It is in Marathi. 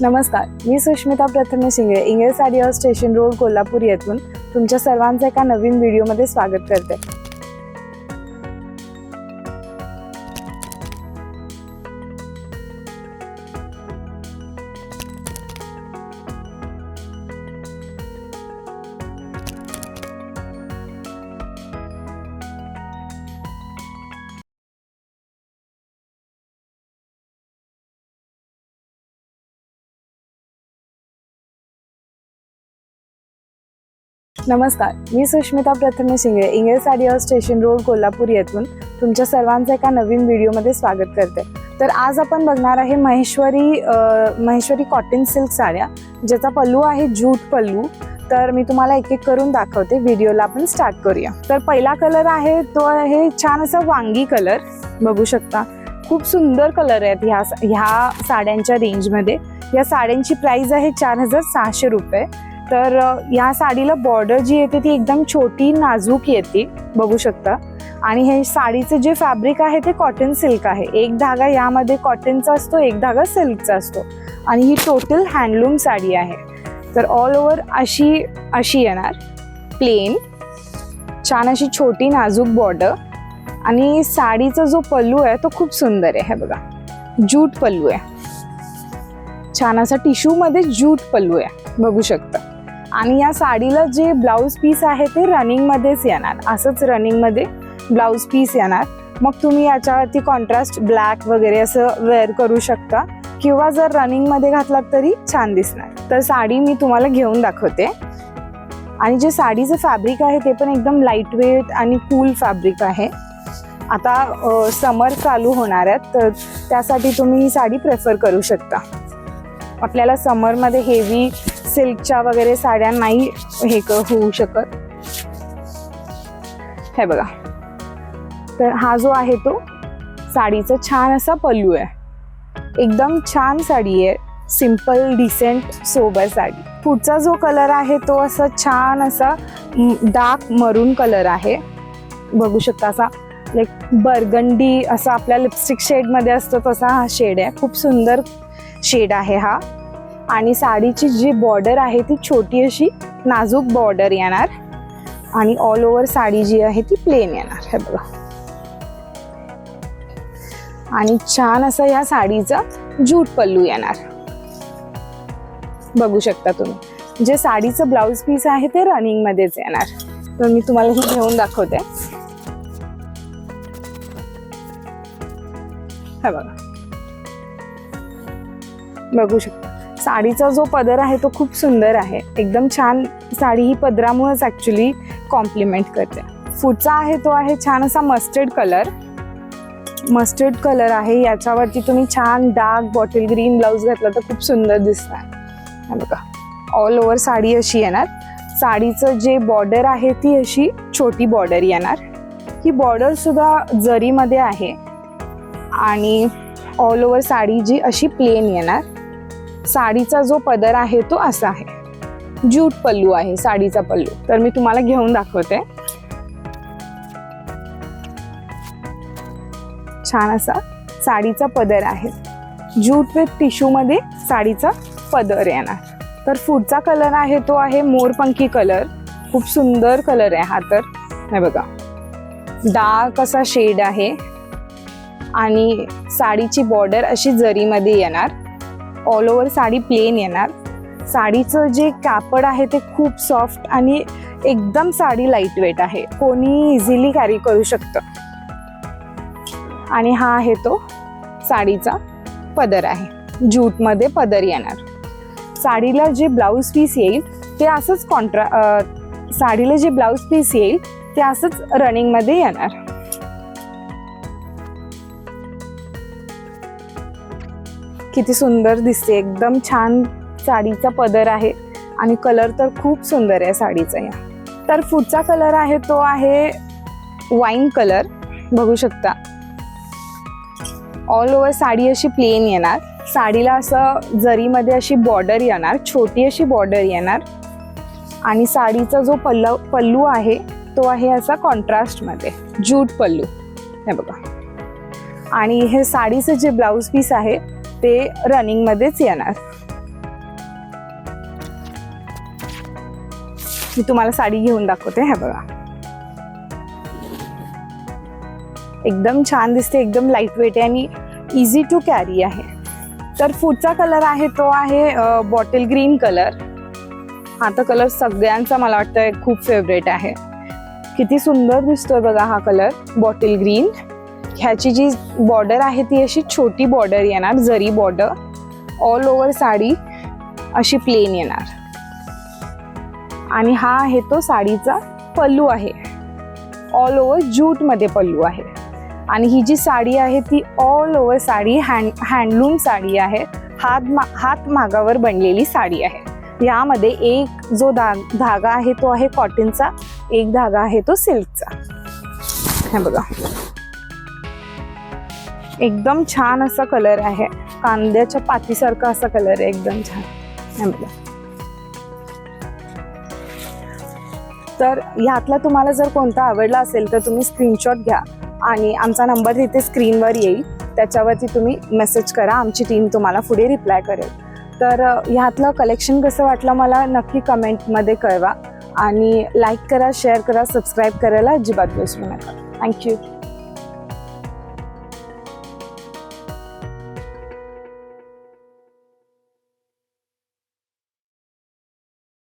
नमस्कार मी सुष्मिता प्रथमे शिंगळे इंग्रज आडिओ स्टेशन रोड कोल्हापूर येथून तुमच्या सर्वांचं एका नवीन व्हिडिओमध्ये स्वागत करते. नमस्कार मी सुष्मिता प्रथमे शिंगळे इंग्रज साडी स्टेशन रोड कोल्हापूर येथून तुमच्या सर्वांचं एका नवीन व्हिडिओमध्ये स्वागत करते. तर आज आपण बघणार आहे महेश्वरी महेश्वरी कॉटन सिल्क साड्या ज्याचा पल्लू आहे जूट पल्लू. तर मी तुम्हाला एक एक करून दाखवते व्हिडिओला आपण स्टार्ट करूया. तर पहिला कलर आहे तो आहे छान असा वांगी कलर बघू शकता. खूप सुंदर कलर आहेत ह्या ह्या साड्यांच्या रेंजमध्ये या साड्यांची प्राईज आहे चार हजार सहाशे रुपये. तर या साडीला बॉर्डर जी येते ती एकदम छोटी नाजूक येते. बघू शकता. आणि हे साडीचं जे फॅब्रिक आहे ते कॉटन सिल्क आहे. एक धागा यामध्ये कॉटनचा असतो एक धागा सिल्कचा असतो. आणि ही टोटल हँडलूम साडी आहे. तर ऑल ओव्हर अशी अशी येणार. प्लेन छान अशी छोटी नाजूक बॉर्डर आणि साडीचा जो पल्लू आहे तो खूप सुंदर आहे. हे बघा. जूट पल्लू आहे. छान असा टिश्यूमध्ये जूट पल्लू आहे. बघू शकता. आणि या साडीला जे ब्लाऊज पीस आहे ते रनिंगमध्येच येणार. असंच रनिंगमध्ये ब्लाऊज पीस येणार. मग तुम्ही याच्यावरती कॉन्ट्रास्ट ब्लॅक वगैरे असं वेअर करू शकता. किंवा जर रनिंगमध्ये घातलात तरी छान दिसणार. तर साडी मी तुम्हाला घेऊन दाखवते. आणि जे साडीचं फॅब्रिक आहे ते पण एकदम लाइट वेट आणि कूल फॅब्रिक आहे. आता समर चालू होणार आहेत तर त्यासाठी तुम्ही ही साडी प्रेफर करू शकता. आपल्याला समरमध्ये हेवी सिल्कच्या वगैरे साड्या नाही हे क- होऊ शकत. हे बघा. तर हा जो आहे तो साडीचा छान असा पल्लू आहे. एकदम छान साडी आहे. Simple decent sober sari. पुढचा जो कलर आहे तो असा छान असा डार्क मरून कलर आहे. बघू शकता असा लाईक बर्गंडी असा आपल्या लिपस्टिक शेडमध्ये असतो तसा हा शेड आहे. खूप सुंदर शेड आहे हा. आणि साडीची जी बॉर्डर आहे ती छोटी अशी नाजूक बॉर्डर येणार. आणि ऑल ओव्हर साडी जी आहे ती प्लेन येणार. हे बघा. आणि छान असं या साडीचा जूट पल्लू येणार. बघू शकता तुम्ही. जे साडीचं ब्लाऊज पीस आहे ते रनिंग मध्येच येणार. तर मी तुम्हाला ही घेऊन दाखवते. हे बघा. बघू शकता. साडीचा जो पदर आहे तो खूप सुंदर आहे. एकदम छान साडी ही पदरामुळेच ॲक्च्युली कॉम्प्लिमेंट करते. पुढचा आहे तो आहे छान असा मस्टर्ड कलर मस्टर्ड कलर आहे. याच्यावरती तुम्ही छान डार्क बॉटल ग्रीन ब्लाऊज घातला तर खूप सुंदर दिसणार. बघा. ऑल ओव्हर साडी अशी येणार. साडीचं जे बॉर्डर आहे ती अशी छोटी बॉर्डर येणार. ही बॉर्डर सुद्धा जरीमध्ये आहे आणि ऑल ओव्हर साडी जी अशी प्लेन येणार. साडीचा जो पदर आहे तो असा आहे. ज्यूट पल्लू आहे साडीचा पल्लू. तर मी तुम्हाला घेऊन दाखवते. छान असा साडीचा पदर आहे. ज्यूट विथ टिश्यू मध्ये साडीचा पदर येणार. तर पुढचा कलर आहे तो आहे मोरपंखी कलर. खूप सुंदर कलर आहे हा तर. हे बघा. डार्क असा शेड आहे. आणि साडीची बॉर्डर अशी जरीमध्ये येणार. ऑल ओव्हर साडी प्लेन येणार. साडीचं जे कापड आहे ते खूप सॉफ्ट आणि एकदम साडी लाइट वेट आहे. कोणी इझिली कॅरी करू शकतं. आणि हा आहे तो साडीचा पदर आहे. ज्यूटमध्ये पदर येणार. साडीला जे ब्लाऊज पीस येईल ते असंच कॉन्ट्रा साडीला जे ब्लाऊज पीस येईल ते असंच रनिंगमध्ये येणार. किती सुंदर दिसते. एकदम छान साडीचा पदर आहे आणि कलर तर खूप सुंदर आहे साडीचा या. तर पुढचा कलर आहे तो आहे वाईन कलर बघू शकता. ऑल ओव्हर साडी अशी प्लेन येणार. साडीला असं जरीमध्ये अशी बॉर्डर येणार छोटी अशी बॉर्डर येणार. आणि साडीचा जो पल्लव पल्लू आहे तो आहे असा कॉन्ट्रास्टमध्ये जूट पल्लू. हे बघा. आणि हे साडीचं जे ब्लाऊज पीस आहे ते रनिंगमध्येच येणार. मी तुम्हाला साडी घेऊन दाखवते हे बघा. एकदम छान दिसते एकदम लाइट वेट आहे आणि इझी टू कॅरी आहे. तर पुढचा कलर आहे तो आहे बॉटल ग्रीन कलर हा तर कलर सगळ्यांचा मला वाटतं खूप फेवरेट आहे. किती सुंदर दिसतोय बघा हा कलर बॉटल ग्रीन ह्याची जी बॉर्डर आहे ती अशी छोटी बॉर्डर येणार जरी बॉर्डर ऑल ओव्हर साडी अशी प्लेन येणार. आणि हा आहे तो साडीचा पल्लू आहे. ऑल ओव्हर ज्यूटमध्ये पल्लू आहे. आणि ही जी साडी आहे ती all over sari hand handloom sari आहे. हात मा हात मागावर बनलेली साडी आहे. यामध्ये एक जो धा धागा आहे तो आहे कॉटनचा एक धागा आहे तो सिल्कचा हे बघा. एकदम छान असा कलर आहे. कांद्याच्या पातीसारखा असा कलर आहे एकदम छान. तर ह्यातला तुम्हाला जर कोणता आवडला असेल तर तुम्ही स्क्रीनशॉट घ्या आणि आमचा नंबर तिथे स्क्रीनवर येईल. त्याच्यावरती तुम्ही मेसेज करा आमची टीम तुम्हाला पुढे रिप्लाय करेल. तर ह्यातलं कलेक्शन कसं वाटलं मला नक्की कमेंटमध्ये कळवा. आणि लाईक करा शेअर करा सबस्क्राईब करायला अजिबात विसरू नका. थँक्यू